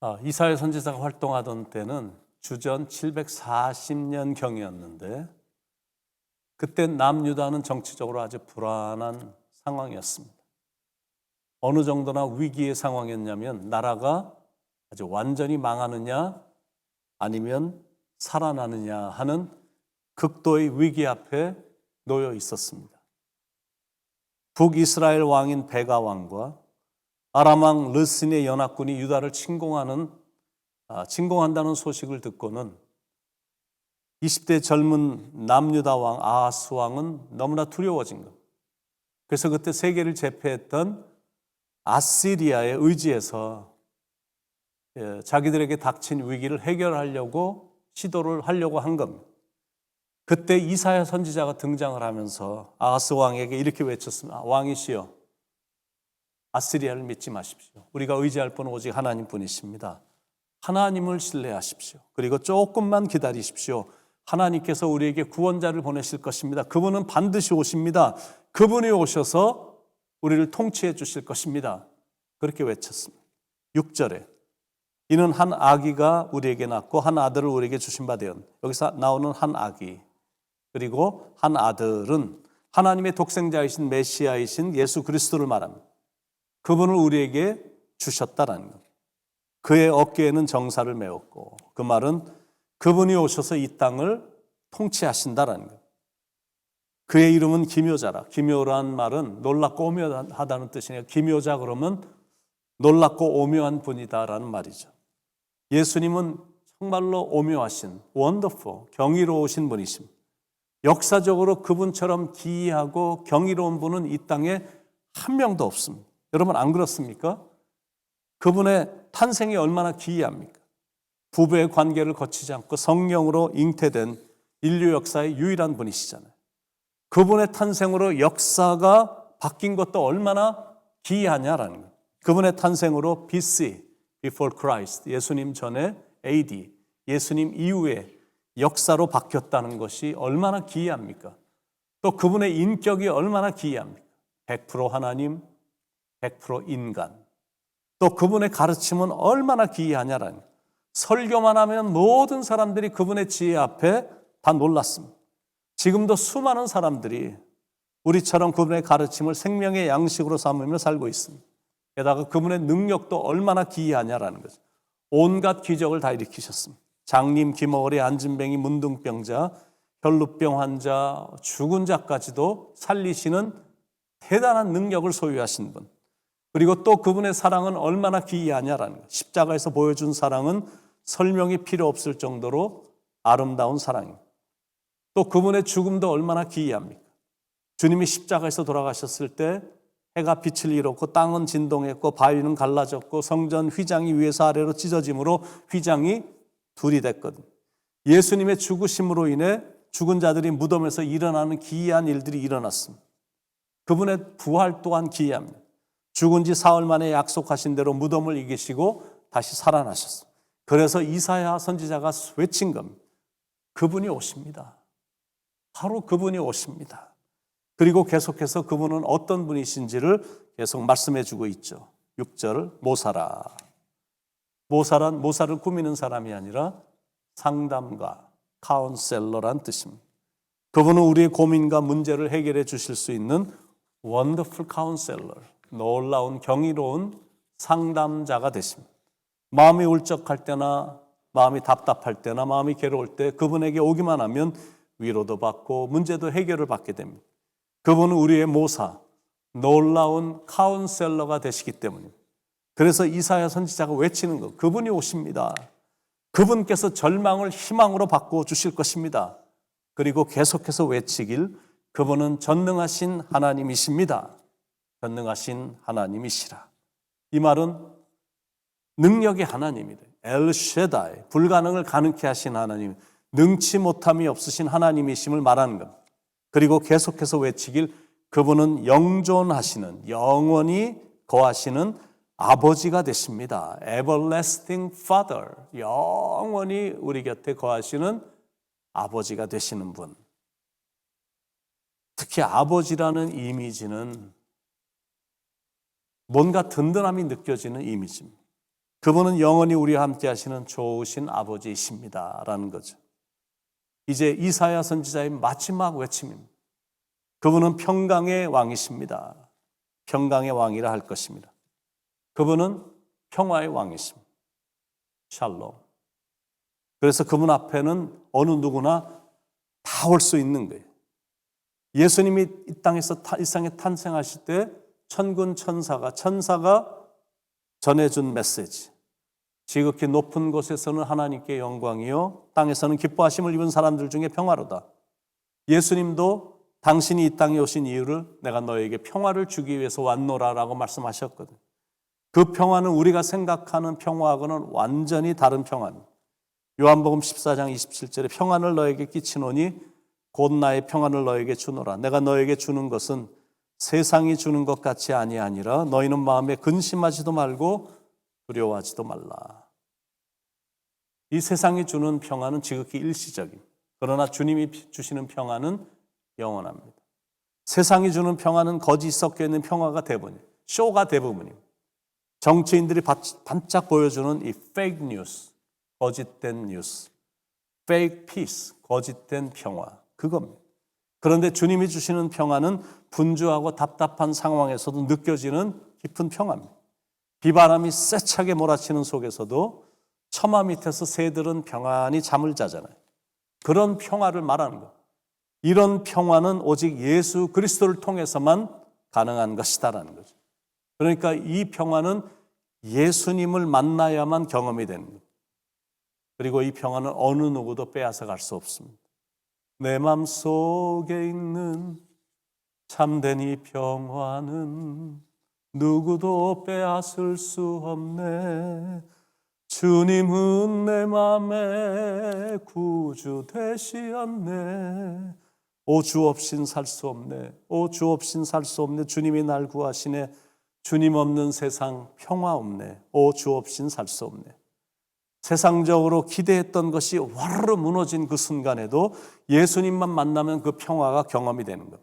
아, 이사야 선지자가 활동하던 때는 주전 740년 경이었는데 그때 남유다는 정치적으로 아주 불안한 상황이었습니다. 어느 정도나 위기의 상황이었냐면 나라가 아주 완전히 망하느냐 아니면 살아나느냐 하는 극도의 위기 앞에 놓여 있었습니다. 북이스라엘 왕인 베가 왕과 아람 왕 르신의 연합군이 유다를 침공하는 아, 침공한다는 소식을 듣고는 20대 젊은 남유다 왕 아하스 왕은 너무나 두려워진 것. 그래서 그때 세계를 제패했던 아시리아에 의지해서 예, 자기들에게 닥친 위기를 해결하려고 시도를 하려고 한 겁니다. 그때 이사야 선지자가 등장을 하면서 아하스 왕에게 이렇게 외쳤습니다. 아, 왕이시여, 아시리아를 믿지 마십시오. 우리가 의지할 분은 오직 하나님 뿐이십니다. 하나님을 신뢰하십시오. 그리고 조금만 기다리십시오. 하나님께서 우리에게 구원자를 보내실 것입니다. 그분은 반드시 오십니다. 그분이 오셔서 우리를 통치해 주실 것입니다. 그렇게 외쳤습니다. 6절에 이는 한 아기가 우리에게 낳고 한 아들을 우리에게 주신 바 되었. 여기서 나오는 한 아기 그리고 한 아들은 하나님의 독생자이신 메시아이신 예수 그리스도를 말합니다. 그분을 우리에게 주셨다라는 것. 그의 어깨에는 정사를 메웠고 그 말은 그분이 오셔서 이 땅을 통치하신다라는 것. 그의 이름은 기묘자라. 기묘란 말은 놀랍고 오묘하다는 뜻이네요. 기묘자 그러면 놀랍고 오묘한 분이다라는 말이죠. 예수님은 정말로 오묘하신 원더풀 경이로우신 분이십니다. 역사적으로 그분처럼 기이하고 경이로운 분은 이 땅에 한 명도 없습니다. 여러분 안 그렇습니까? 그분의 탄생이 얼마나 기이합니까? 부부의 관계를 거치지 않고 성령으로 잉태된 인류 역사의 유일한 분이시잖아요. 그분의 탄생으로 역사가 바뀐 것도 얼마나 기이하냐라는 거예요. 그분의 탄생으로 BC, before Christ, 예수님 전에 AD, 예수님 이후에 역사로 바뀌었다는 것이 얼마나 기이합니까? 또 그분의 인격이 얼마나 기이합니까? 100% 하나님, 100% 인간. 또 그분의 가르침은 얼마나 기이하냐라는. 설교만 하면 모든 사람들이 그분의 지혜 앞에 다 놀랐습니다. 지금도 수많은 사람들이 우리처럼 그분의 가르침을 생명의 양식으로 삼으며 살고 있습니다. 게다가 그분의 능력도 얼마나 기이하냐라는 거죠. 온갖 기적을 다 일으키셨습니다. 장님, 기머리, 안진뱅이, 문둥병자, 혈루병 환자, 죽은 자까지도 살리시는 대단한 능력을 소유하신 분. 그리고 또 그분의 사랑은 얼마나 기이하냐라는 것. 십자가에서 보여준 사랑은 설명이 필요 없을 정도로 아름다운 사랑입니다. 또 그분의 죽음도 얼마나 기이합니까? 주님이 십자가에서 돌아가셨을 때 해가 빛을 잃었고 땅은 진동했고 바위는 갈라졌고 성전 휘장이 위에서 아래로 찢어짐으로 휘장이 둘이 됐거든. 예수님의 죽으심으로 인해 죽은 자들이 무덤에서 일어나는 기이한 일들이 일어났습니다. 그분의 부활 또한 기이합니다. 죽은 지 사흘 만에 약속하신 대로 무덤을 이기시고 다시 살아나셨습니다. 그래서 이사야 선지자가 외친 겁니다. 그분이 오십니다. 바로 그분이 오십니다. 그리고 계속해서 그분은 어떤 분이신지를 계속 말씀해 주고 있죠. 6절 모사라. 모사란 모사를 꾸미는 사람이 아니라 상담가, 카운셀러란 뜻입니다. 그분은 우리의 고민과 문제를 해결해 주실 수 있는 원더풀 카운셀러, 놀라운 경이로운 상담자가 되십니다. 마음이 울적할 때나 마음이 답답할 때나 마음이 괴로울 때 그분에게 오기만 하면 위로도 받고 문제도 해결을 받게 됩니다. 그분은 우리의 모사, 놀라운 카운셀러가 되시기 때문입니다. 그래서 이사야 선지자가 외치는 것, 그분이 오십니다. 그분께서 절망을 희망으로 바꾸어 주실 것입니다. 그리고 계속해서 외치길, 그분은 전능하신 하나님이십니다. 전능하신 하나님이시라. 이 말은 능력의 하나님이래. 엘쉐다이, 불가능을 가능케 하신 하나님, 능치 못함이 없으신 하나님이심을 말하는 겁니다. 그리고 계속해서 외치길, 그분은 영존하시는, 영원히 거하시는 아버지가 되십니다. Everlasting Father. 영원히 우리 곁에 거하시는 아버지가 되시는 분. 특히 아버지라는 이미지는 뭔가 든든함이 느껴지는 이미지입니다. 그분은 영원히 우리와 함께 하시는 좋으신 아버지이십니다라는 거죠. 이제 이사야 선지자의 마지막 외침입니다. 그분은 평강의 왕이십니다. 평강의 왕이라 할 것입니다. 그분은 평화의 왕이십니다. 샬롬. 그래서 그분 앞에는 어느 누구나 다 올 수 있는 거예요. 예수님이 이 땅에서 타- 이 땅에 탄생하실 때 천군 천사가 천사가 전해준 메시지. 지극히 높은 곳에서는 하나님께 영광이요 땅에서는 기뻐하심을 입은 사람들 중에 평화로다. 예수님도 당신이 이 땅에 오신 이유를 내가 너에게 평화를 주기 위해서 왔노라라고 말씀하셨거든. 그 평화는 우리가 생각하는 평화하고는 완전히 다른 평화입니다. 요한복음 14장 27절에 평안을 너에게 끼치노니 곧 나의 평안을 너에게 주노라. 내가 너에게 주는 것은 세상이 주는 것 같이 아니하니라. 너희는 마음에 근심하지도 말고 두려워하지도 말라. 이 세상이 주는 평안은 지극히 일시적임. 그러나 주님이 주시는 평안은 영원합니다. 세상이 주는 평안은 거짓 섞여 있는 평화가 대부분이에요. 쇼가 대부분입니다. 정치인들이 바- 반짝 보여주는 이 페이크 뉴스, 거짓된 뉴스, 페이크 피스, 거짓된 평화, 그겁니다. 그런데 주님이 주시는 평화는 분주하고 답답한 상황에서도 느껴지는 깊은 평화입니다. 비바람이 세차게 몰아치는 속에서도 처마 밑에서 새들은 평안히 잠을 자잖아요. 그런 평화를 말하는 것. 이런 평화는 오직 예수 그리스도를 통해서만 가능한 것이다라는 거죠. 그러니까 이 평화는 예수님을 만나야만 경험이 되는 것. 그리고 이 평화는 어느 누구도 빼앗아 갈 수 없습니다. 내 맘 속에 있는 참된 이 평화는 누구도 빼앗을 수 없네. 주님은 내 맘에 구주 되시었네. 오 주 없인 살 수 없네. 오 주 없인 살 수 없네. 주님이 날 구하시네. 주님 없는 세상 평화 없네. 오 주 없인 살 수 없네. 세상적으로 기대했던 것이 와르르 무너진 그 순간에도 예수님만 만나면 그 평화가 경험이 되는 것.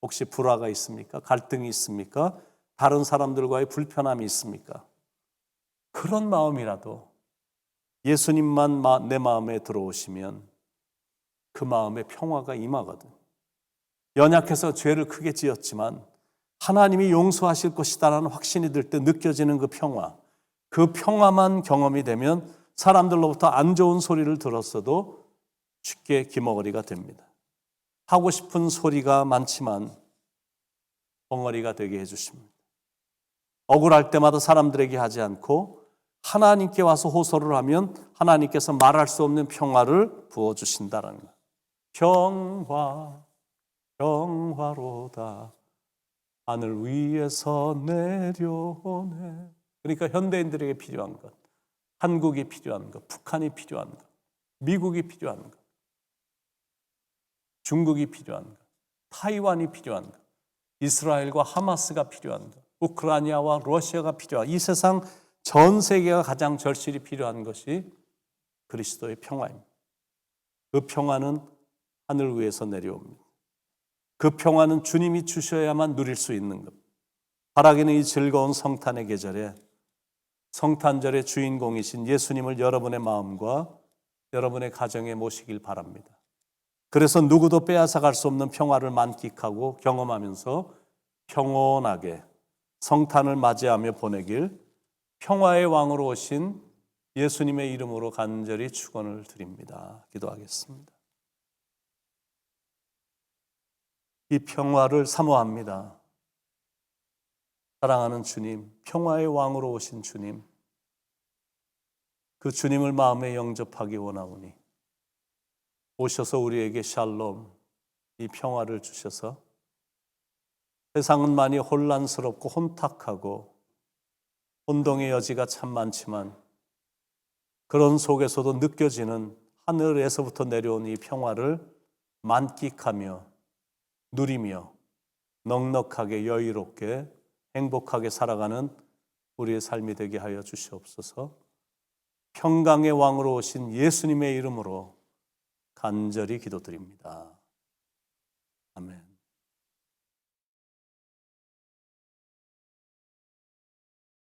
혹시 불화가 있습니까? 갈등이 있습니까? 다른 사람들과의 불편함이 있습니까? 그런 마음이라도 예수님만 마- 내 마음에 들어오시면 그 마음에 평화가 임하거든. 연약해서 죄를 크게 지었지만 하나님이 용서하실 것이다라는 확신이 들 때 느껴지는 그 평화. 그 평화만 경험이 되면 사람들로부터 안 좋은 소리를 들었어도 쉽게 기머거리가 됩니다. 하고 싶은 소리가 많지만 벙어리가 되게 해주십니다. 억울할 때마다 사람들에게 하지 않고 하나님께 와서 호소를 하면 하나님께서 말할 수 없는 평화를 부어주신다는 것. 평화, 평화로다. 하늘 위에서 내려오네. 그러니까 현대인들에게 필요한 것, 한국이 필요한 것, 북한이 필요한 것, 미국이 필요한 것, 중국이 필요한 것, 타이완이 필요한 것, 이스라엘과 하마스가 필요한 것, 우크라이나와 러시아가 필요한 이 세상 전 세계가 가장 절실히 필요한 것이 그리스도의 평화입니다. 그 평화는 하늘 위에서 내려옵니다. 그 평화는 주님이 주셔야만 누릴 수 있는 것. 바라기는 이 즐거운 성탄의 계절에 성탄절의 주인공이신 예수님을 여러분의 마음과 여러분의 가정에 모시길 바랍니다. 그래서 누구도 빼앗아 갈 수 없는 평화를 만끽하고 경험하면서 평온하게 성탄을 맞이하며 보내길 평화의 왕으로 오신 예수님의 이름으로 간절히 축원을 드립니다. 기도하겠습니다. 이 평화를 사모합니다. 사랑하는 주님, 평화의 왕으로 오신 주님, 그 주님을 마음에 영접하기 원하오니 오셔서 우리에게 샬롬, 이 평화를 주셔서 세상은 많이 혼란스럽고 혼탁하고 혼동의 여지가 참 많지만 그런 속에서도 느껴지는 하늘에서부터 내려온 이 평화를 만끽하며 누리며 넉넉하게 여유롭게 행복하게 살아가는 우리의 삶이 되게 하여 주시옵소서. 평강의 왕으로 오신 예수님의 이름으로 간절히 기도드립니다. 아멘.